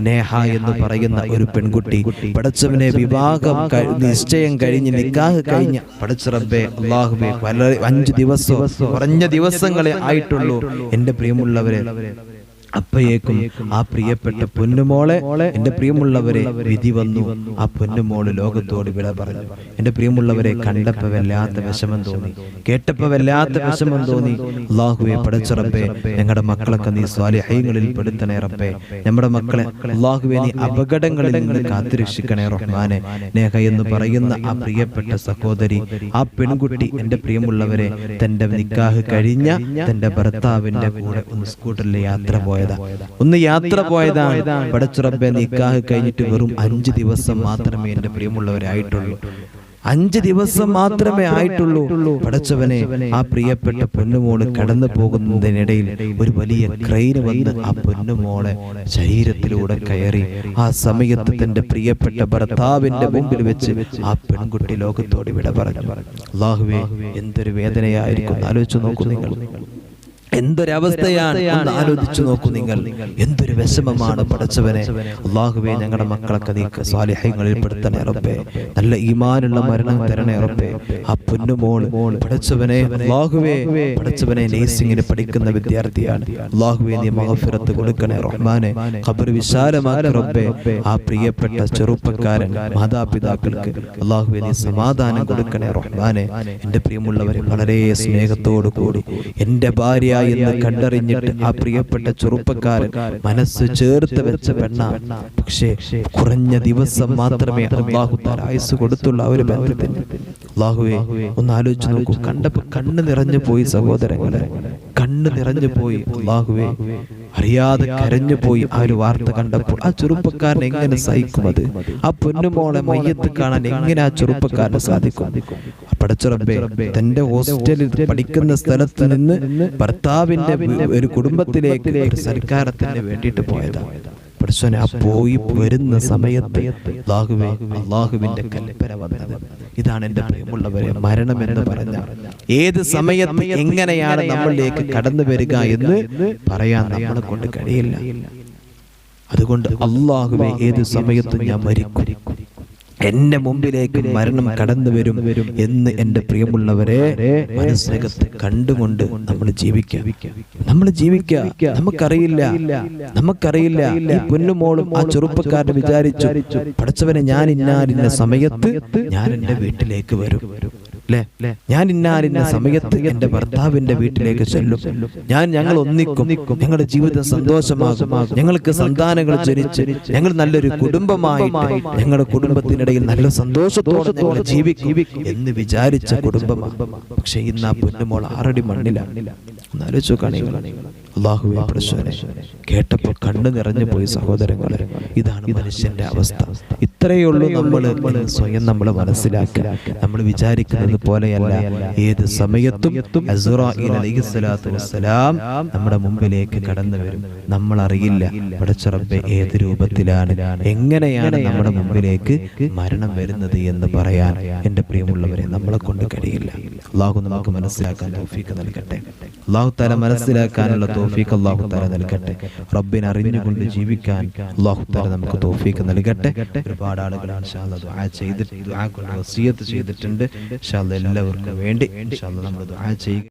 നേഹ എന്ന് പറയുന്ന ഒരു പെൺകുട്ടി പടച്ചവനെ വിവാഹം നിശ്ചയം കഴിഞ്ഞ് നിക്കാഹ് കഴിഞ്ഞ. പടച്ചറബെ അള്ളാഹുബെ പല അഞ്ച് ദിവസം കുറഞ്ഞ ദിവസങ്ങളെ ആയിട്ടുള്ളൂ. എന്റെ പ്രിയമുള്ളവരെ അപ്പയേക്കും ആ പ്രിയപ്പെട്ട പൊന്നുമോളെ എന്റെ പ്രിയമുള്ളവരെ വിധി വന്നു. ആ പൊന്നുമോൾ ലോകത്തോട് വിള പറഞ്ഞു. എന്റെ പ്രിയമുള്ളവരെ കണ്ടപ്പോ വല്ലാത്ത വിഷമം തോന്നി. കേട്ടപ്പോ വല്ലാത്ത വിഷമം തോന്നി. അള്ളാഹുവെ പടച്ചറപ്പേ ഞങ്ങളുടെ മക്കളൊക്കെ നീ സ്വാലിഹ്യങ്ങളിൽ പെടുത്തണേ റബ്ബേ. നമ്മുടെ മക്കളെ അള്ളാഹുവെ നീ അപകടങ്ങളിൽ നിന്ന് കാത്തുരക്ഷിക്കണേ റഹ്മാനെ. നേഹ എന്ന് പറയുന്ന ആ പ്രിയപ്പെട്ട സഹോദരി ആ പെൺകുട്ടി എന്റെ പ്രിയമുള്ളവരെ തന്റെ നിക്കാഹ് കഴിഞ്ഞ തന്റെ ഭർത്താവിന്റെ കൂടെ ഒന്ന് സ്കൂട്ടറിൽ യാത്ര പോയതാ ഒന്ന് യാത്ര പോയതാ. പടച്ചുറബെ നിക്കാഹ് കഴിഞ്ഞിട്ട് വെറും അഞ്ച് ദിവസം മാത്രമേ എന്റെ പ്രിയമുള്ളവരായിട്ടുള്ളൂ. അഞ്ച് ദിവസം മാത്രമേ ആയിട്ടുള്ളൂ. പടച്ചവനെ ആ പ്രിയപ്പെട്ട പൊന്നുമോൾ കടന്നു പോകുന്നതിനിടയിൽ ഒരു വലിയ ക്രെയിൻ വന്ന് ആ പൊന്നുമോളെ ശരീരത്തിലൂടെ കയറി ആ സമയത്ത് തന്റെ പ്രിയപ്പെട്ട ഭർത്താവിന്റെ മുമ്പിൽ വെച്ച് ആ പെൺകുട്ടി ലോകത്തോട് വിട പറഞ്ഞു. അള്ളാഹുവേ എന്തൊരു വേദനയായിരിക്കും ആലോചിച്ചു നോക്കൂ നിങ്ങൾ. എന്തൊരവസ്ഥയാണ്? ഒന്ന് ആലോചിച്ചു നോക്കൂ നിങ്ങൾ. എന്തൊരു വിഷമമാണ് പഠിച്ചവനെ. അള്ളാഹുവേ ഞങ്ങളുടെ മക്കളൊക്കെ നീ സ്വാലിഹ്യങ്ങളിൽ പെടുത്തണേ ഉറപ്പേ നല്ല ഈമാനുള്ള മരണം തരണേ ഉറപ്പേ ആ പൊന്നുമോൾ പഠിച്ചവനെ അള്ളാഹുവേ പഠിച്ചവനെ നേഴ്സിംഗിന് പഠിക്കുന്ന വിദ്യാർത്ഥിയാണ്. അള്ളാഹുവേ നീ മഹഫിറത്ത് കൊടുക്കണേ റഹ്മാനെ. ഖബർ വിശാലമാക്കി റബ്ബേ. ആ പ്രിയപ്പെട്ട ചെറുപ്പക്കാരൻ മാതാപിതാക്കൾക്ക് അള്ളാഹുവേ നീ സമാധാനം കൊടുക്കണേ റഹ്മാനെ. എന്റെ പ്രിയമുള്ളവരെ വളരെ സ്നേഹത്തോടു കൂടി എന്റെ ഭാര്യ എന്ന് കണ്ടറിഞ്ഞിട്ട് ആ പ്രിയപ്പെട്ട ചെറുപ്പക്കാരൻ മനസ്സ് ചേർത്ത് വെച്ച പെണ്ണ. പക്ഷേ കുറഞ്ഞ ദിവസം മാത്രമേ അള്ളാഹു താൻ ആയുസ് കൊടുത്തുള്ള ആ ഒരു ബന്ധത്തിന്. അള്ളാഹുവെ ഒന്ന് ആലോചിച്ച് നോക്കൂ. കണ്ടപ്പോ കണ്ണ് നിറഞ്ഞു പോയി സഹോദരങ്ങളെ. കണ്ണ് നിറഞ്ഞു പോയി അള്ളാഹുവെ. അറിയാതെ കരഞ്ഞു പോയി ആ ഒരു വാർത്ത കണ്ടപ്പോൾ ആ ചെറുപ്പക്കാരൻ എങ്ങനെ സഹിക്കും അത് ആ പൊന്നുമോളെ മയ്യത്ത് കാണാൻ എങ്ങനെ ആ ചെറുപ്പക്കാരന് സാധിക്കും? പടച്ചുറബേ തന്റെ ഹോസ്റ്റലിൽ പഠിക്കുന്ന സ്ഥലത്ത് നിന്ന് ഭർത്താവിന്റെ ഒരു കുടുംബത്തിലേക്ക് ഒരു സൽക്കാരത്തിന് വേണ്ടിയിട്ട് പോയതാണ് പടച്ചോനെ പോയി വരുന്ന സമയത്ത് അള്ളാഹുവേ കൽപ്പന വന്നത്. ഇതാണ് എന്റെ പ്രിയമുള്ളവരെ മരണം എന്ന് പറഞ്ഞ ഏത് സമയത്ത് എങ്ങനെയാണ് നമ്മളിലേക്ക് കടന്നു വരിക എന്ന് പറയാൻ നമ്മളെ കൊണ്ട് കഴിയില്ല. അതുകൊണ്ട് അള്ളാഹുവെ ഏത് സമയത്തും ഞാൻ മരിക്കും. എന്റെ മുമ്പിലേക്ക് മരണം കടന്നു വരും എന്ന് എന്റെ പ്രിയമുള്ളവരെ മനസ്സിനകത്ത് കണ്ടുകൊണ്ട് നമ്മൾ ജീവിക്കാം നമ്മൾ ജീവിക്കുക. നമുക്കറിയില്ല. നമുക്കറിയില്ല. ഈ പൊന്നുമോളും ആ ചെറുപ്പക്കാരൻ വിചാരിച്ചു പഠിച്ചവനെ ഞാൻ ഇന്നാലിന്ന സമയത്ത് ഞാൻ എന്റെ വീട്ടിലേക്ക് വരും. ഞാൻ ഇന്നാലിന്ന സമയത്ത് എന്റെ ഭർത്താവിന്റെ വീട്ടിലേക്ക് ചെല്ലും. ഞാൻ ഞങ്ങൾ ഒന്നിക്കും. ഞങ്ങളുടെ ജീവിതം സന്തോഷമാകും. ഞങ്ങൾക്ക് സന്താനങ്ങൾ ജനിച്ച് ഞങ്ങൾ നല്ലൊരു കുടുംബമായിട്ട് ഞങ്ങളുടെ കുടുംബത്തിനിടയിൽ നല്ല സന്തോഷത്തോടെ ഞങ്ങൾ ജീവിക്കും എന്ന് വിചാരിച്ച കുടുംബമാണ്. പക്ഷെ ഇന്ന് ആ പൊന്നുമോൾ ആറടി മണ്ണിലാണ്. ആലോചിച്ച് അള്ളാഹുവെ കേട്ടപ്പോൾ കണ്ണു നിറഞ്ഞു പോയി സഹോദരങ്ങളെ. ഇതാണ് മനുഷ്യന്റെ അവസ്ഥ. ഇത്രയേ ഉള്ളൂ നമ്മൾ സ്വയം നമ്മൾ മനസ്സിലാക്കുക. നമ്മൾ വിചാരിക്കുന്നത് പോലെയല്ല. ഏത് സമയത്തും വസ്സലാം നമ്മുടെ മുമ്പിലേക്ക് കടന്നു വരും. നമ്മൾ അറിയില്ല പടച്ചറബെ ഏത് രൂപത്തിലാണ്. എങ്ങനെയാണ് നമ്മുടെ മുമ്പിലേക്ക് മരണം വരുന്നത് എന്ന് പറയാൻ എന്റെ പ്രിയമുള്ളവരെ നമ്മളെ കൊണ്ട് കഴിയില്ല. അള്ളാഹു നമുക്ക് മനസ്സിലാക്കാൻ തോഫീക്ക് നൽകട്ടെ. അള്ളാഹു താല മനസ്സിലാക്കാനുള്ള തോഫീക്ക് അള്ളാഹു താല നൽകട്ടെ. റബ്ബിനെ അറിഞ്ഞുകൊണ്ട് ജീവിക്കാൻ അള്ളാഹു താല നമുക്ക് തോഫീക്ക് നൽകട്ടെ. ഒരുപാട് ആളുകൾ ദുആ ചെയ്തിട്ട് ചെയ്തിട്ടുണ്ട്. എല്ലാവർക്കും വേണ്ടി നമ്മൾ ദുആ ചെയ്യുക.